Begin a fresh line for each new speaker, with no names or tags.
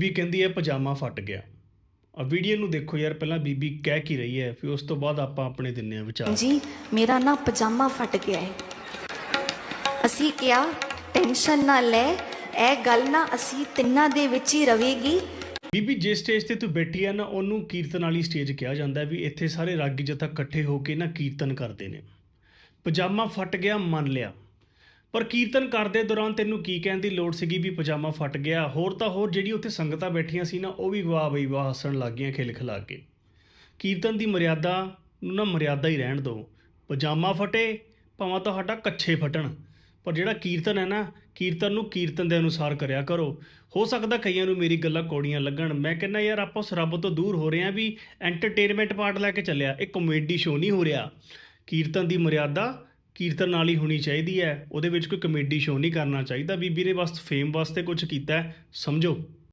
ਬੀਬੀ ਕਹਿੰਦੀ ਹੈ ਪਜਾਮਾ ਫਟ ਗਿਆ। ਆ ਵੀਡੀਓ ਨੂੰ ਦੇਖੋ ਯਾਰ ਪਹਿਲਾਂ ਬੀਬੀ ਕਹਿ ਕੀ ਰਹੀ ਹੈ ਫਿਰ ਉਸ ਤੋਂ ਬਾਅਦ ਆਪਾਂ ਆਪਣੇ ਦਿੰਨੇ ਆ ਵਿਚਾਰ।
ਜੀ ਮੇਰਾ ਨਾ ਪਜਾਮਾ ਫਟ ਗਿਆ ਹੈ। ਅਸੀਂ ਕਿਹਾ ਟੈਨਸ਼ਨ ਨਾ ਲੈ ਇਹ ਗੱਲ ਨਾ ਅਸੀਂ ਤਿੰਨਾਂ ਦੇ ਵਿੱਚ ਹੀ ਰਵੇਗੀ।
ਬੀਬੀ ਜਿਸ ਸਟੇਜ ਤੇ ਤੂੰ ਬੈਠੀ ਆ ਨਾ ਉਹਨੂੰ ਕੀਰਤਨ ਵਾਲੀ ਸਟੇਜ ਕਿਹਾ ਜਾਂਦਾ ਵੀ ਇੱਥੇ ਸਾਰੇ ਰਾਗੀ ਜਥਾ ਇਕੱਠੇ ਹੋ ਕੇ ਨਾ ਕੀਰਤਨ ਕਰਦੇ ਨੇ। ਪਜਾਮਾ ਫਟ ਗਿਆ ਮੰਨ ਲਿਆ। ਪਰ ਕੀਰਤਨ ਕਰਦੇ ਦੌਰਾਨ ਤੈਨੂੰ ਕੀ ਕਹਿਣ ਦੀ ਲੋੜ ਸੀਗੀ ਵੀ ਪਜਾਮਾ ਫਟ ਗਿਆ? ਹੋਰ ਤਾਂ ਹੋਰ ਜਿਹੜੀ ਉੱਥੇ ਸੰਗਤਾਂ ਬੈਠੀਆਂ ਸੀ ਨਾ, ਉਹ ਵੀ ਵਾਹ ਬਈ ਵਾਹ ਹੱਸਣ ਲੱਗ ਗਈਆਂ ਖਿਲ ਖਿਲਾ ਕੇ। ਕੀਰਤਨ ਦੀ ਮਰਿਆਦਾ ਨੂੰ ਨਾ ਮਰਿਆਦਾ ਹੀ ਰਹਿਣ ਦਿਓ ਪਜਾਮਾ ਫਟੇ, ਭਾਵੇਂ ਤੁਹਾਡਾ ਕੱਛੇ ਫਟਣ। ਪਰ ਜਿਹੜਾ ਕੀਰਤਨ ਹੈ ਨਾ, ਕੀਰਤਨ ਨੂੰ ਕੀਰਤਨ ਦੇ ਅਨੁਸਾਰ ਕਰਿਆ ਕਰੋ। ਹੋ ਸਕਦਾ ਕਈਆਂ ਨੂੰ ਮੇਰੀ ਗੱਲਾਂ ਕੋੜੀਆਂ ਲੱਗਣ। ਮੈਂ ਕਹਿੰਦਾ ਯਾਰ, ਆਪਾਂ ਉਸ ਰੱਬ ਤੋਂ ਦੂਰ ਹੋ ਰਹੇ ਹਾਂ ਵੀ ਐਂਟਰਟੇਨਮੈਂਟ ਪਾਰਟ ਲੈ ਕੇ ਚੱਲਿਆ। ਇਹ ਕਮੇਡੀ ਸ਼ੋਅ ਨਹੀਂ ਹੋ ਰਿਹਾ। ਕੀਰਤਨ ਦੀ ਮਰਿਆਦਾ ਕੀਰਤਨ ਨਾਲ ਹੀ ਹੋਣੀ ਚਾਹੀਦੀ ਹੈ। ਉਹਦੇ ਵਿੱਚ ਕੋਈ ਕਮੇਡੀ ਸ਼ੋਅ ਨਹੀਂ ਕਰਨਾ ਚਾਹੀਦਾ। ਬੀਬੀ ਨੇ ਬਸ ਫੇਮ ਵਾਸਤੇ ਕੁਝ ਕੀਤਾ ਸਮਝੋ।